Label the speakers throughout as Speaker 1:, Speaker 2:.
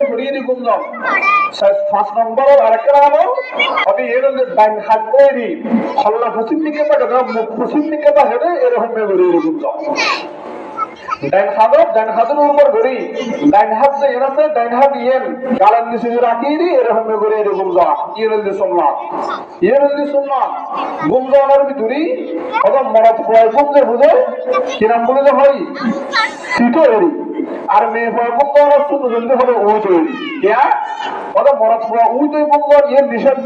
Speaker 1: ঘুরিয়ে দি গুঞ্জন পাঁচ নম্বর আরেকটা হলো আমি এর মধ্যে ডাইন হাত তৈরি হল্লা পশ্চিম দিকে পাঠাতে মুখ পশ্চিম দিকে পাঠাতে এরকম ঘুরিয়ে দি ডাইন হাতত ডাইন হাতের উপর ঘুরি ডাইন হাত যে এর আছে ডাইন হাত ইয়েন গালার নিচে রাখিয়ে দি এরকম ঘুরিয়ে দি গুঞ্জন ইয়ের মধ্যে শুনলাম? ইয়ের মধ্যে শুনলাম? গুঞ্জনের ভিতরে কত মরত বুঝে? কিরাম বলে যে হয় আর মেয়ে হওয়া বন্ধন শুধু জলদি হলো ওই তৈরি ওটা মরত হওয়া উই বন্ধন ইয়ে নিষেধ।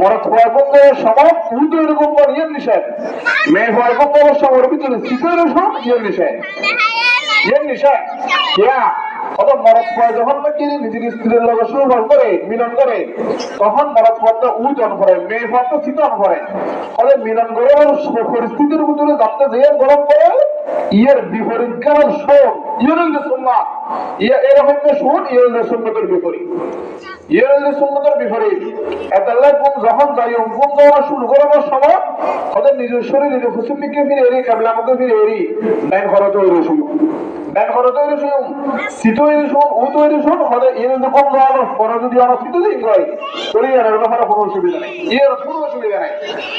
Speaker 1: মরত হওয়া বন্ধনের সমাজ উই তৈরি ইয়ে নিষেধ। মেয়ে হওয়া বন্ধনের সমাজ ভিতরে সিটের সব ইয়ে নিষেধ। ইয়ে নিষেধ। কেয়া হওয়া যখন নাকি নিজের স্ত্রীর লগে শুরু করে, মিলন করে, তখন মরত হওয়াটা উই জন করে মেয়ে হওয়াটা চিতন করে ফলে মিলন করে পরিস্থিতির ভিতরে যাতে যে গরম করে ইয়ের বিপরীত কারণ শোন ইয়ের হইলে সুন্নাত ইয়ে এরকম যে শোন ইয়ে হইলে সুন্নতের বিপরীত। ইয়ে সুন্নতের বিপরীত। এতাল্লাই গুম যখন যাই গুম যাওয়া শুরু করার সময় ওদের নিজের শরীরে হুসুম দিকে ফিরে এরি কাবলা ফিরে এরি। ব্যাং ঘরে তৈরি শুরু ব্যাং ঘরে তৈরি শুরু শীত তৈরি শুন ও তৈরি শুন হলে ইয়ে যদি আমরা শীত দিন হয় তৈরি আর ব্যাপারে কোনো অসুবিধা নেই। কোনো অসুবিধা নেই।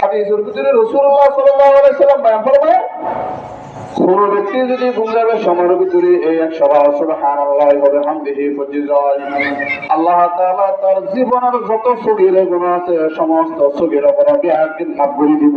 Speaker 1: হাদিসের ভিতরে রসুল্লাহ সাল্লাম কোন ব্যক্তি যদি গুমরাবে সময়ের ভিতরে এই এক সভা সুবহান আল্লাহ হবে আল্লাহ তাআলা তার জীবনের যত সগীরে গুনাহ আছে, সমস্ত সগীরে একদিন মাফ করে দিব।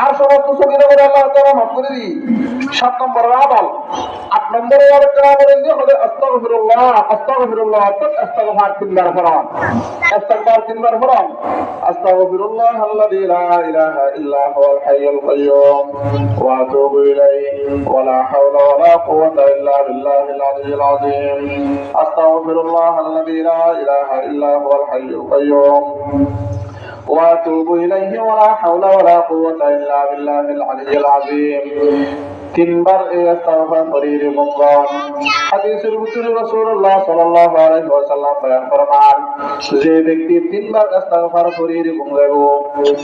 Speaker 1: আর সমস্ত সগেরগুলো আল্লাহ তাআলা মাফ করে দিই। সাত নম্বর আমল আট নম্বরে আরেকটা আমল দিয়ে হলে আস্তাগফিরুল্লাহ আস্তাগফিরুল্লাহ আস্তাগফার তিনবার ফরমান আস্তাগফার তিনবার ফরমান আস্তাগফিরুল্লাহ আল্লাযী লা ইলাহা ইল্লা হুয়াল হাইয়ুল কাইয়্যুম ওয়া আতুবু ইলাইহি ওয়া লা হাওলা ওয়া লা কুওয়াতা ইল্লা বিল্লাহিল আলিয়্যিল আযীম আস্তাগফিরুল্লাহ আল্লাযী লা ইলাহা ইল্লা হুয়াল হাইয়ুল কাইয়্যুম واتوب اليه ولا حول ولا قوه الا بالله العلي العظيم তিনবার এই ইস্তেগফার করিয়ে মঙ্গল হাদিসের ভিতরে রাসূলুল্লাহ সাল্লাল্লাহু আলাইহি ওয়াসাল্লাম বয়ান ফরমান যে ব্যক্তি তিনবার ইস্তেগফার করিয়ে ঘুম যাব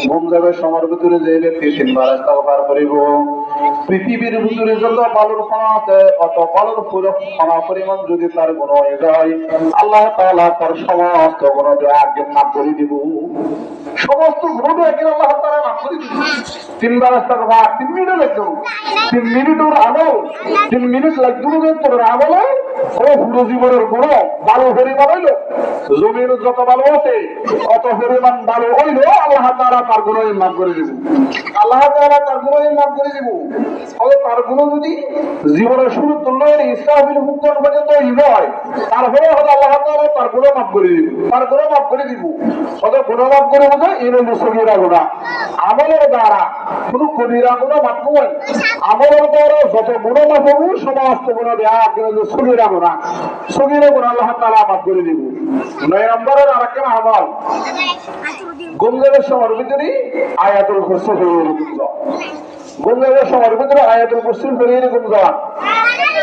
Speaker 1: ঘুম যাবে সমর ভিতরে যে ব্যক্তি তিনবার ইস্তেগফার করিব পৃথিবীর ভিতরে যত বালুর কণা আছে অত বালুর পুরো কণা পরিমাণ যদি তার গুণ হয়ে যায় আল্লাহ তাআলা তার সমস্ত গুণ আগে মাফ করে দিব সমস্ত গুণ একদিন আল্লাহ তারা মাফ করে তিনবার ইস্তেগফার তিন মিনিট লাগবে। তিন মিনিট ওর আমল। তিন মিনিট লাগবে। যে তোর আমলে ও পুরো জীবনের গুণ ভালো ফেরি বানাইলো। জমির যত ভালো আছে, অত পরিমাণ ভালো হইল আল্লাহ তাআলা তার গুণ মাফ করে দিব আল্লাহ তাআলা তার গুণ মাফ করে দিব। তার গুণ যদি জীবনের শুরু তুলনায় ইসলামের মুক্ত পর্যন্ত নয় তারপরে হয়তো আল্লাহ তাআলা তার গুণ মাফ করে দিব তার গুণ মাফ করে দিব। হয়তো গুণ মাফ করে বোঝা এর সগিরা গুণা আমলের দ্বারা শুধু কবিরা গুণা মাফ নয় আমলের দ্বারা যত গুণ মাফ হব, সমস্ত গুণ দেয়া সগিরা গুণা সগিরা গুণা আল্লাহ তাআলা মাফ করে দিব। নয় নম্বরের আরেকটা আমল গুমজাবের সময়ের ভিতরে আয়াতুল কুরসি হয়ে গুমজাবের সময়ের ভিতরে গুমজান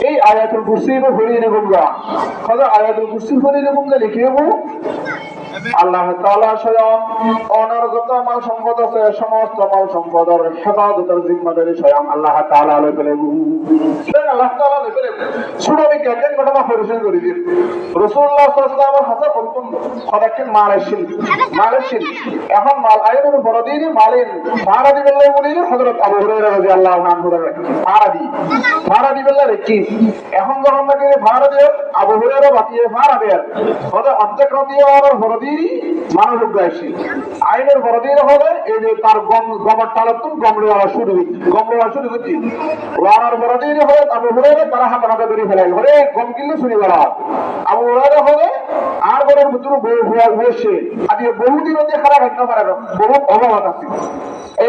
Speaker 1: এই আয়াতুল কুরসির হরিয়ে গুমরা খাদা আয়াতুল কুরসির হরিয়ে গুমরা লিখে দেবো আল্লাহ স্বয়ং অনার যত মাল সম্পদ আছে, সমস্ত মাল সম্পদের হেফাজতের জিম্মাদারি স্বয়ং আল্লাহ তাআলা লই এখন ভাড়া দিবেন ভাড়া বাতিয়ে ভাড়া দেয় বড়দিন মানুষ উগ্রাইছি আইনের হবে এই যে তার গম টালাতুন শুরু শুরু ওয়ারার হবে তারা ধরে ফেলাই ঘরে গম কিনলে হবে আর বউ হয়েছে আজকে বহুদিন খারাপ একটা পারে বহু অভাব আছে। এই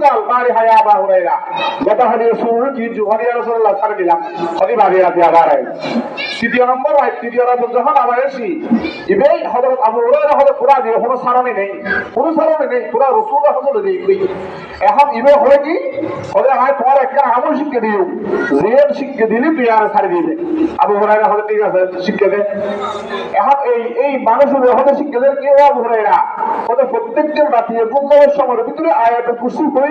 Speaker 1: কাল হায়া বাড়ি রাতি হয় আবু হয় হয় দিলে তুই আর দিবে আবু হলে ঠিক আছে দে এখন এই এই মানুষের হতে শিক্ষা দেয় কেউ আবু হুরায়রা? হতে প্রত্যেকটা রাতিয়ে গুমগমের সময়ের ভিতরে আয়াতে খুশি হয়েই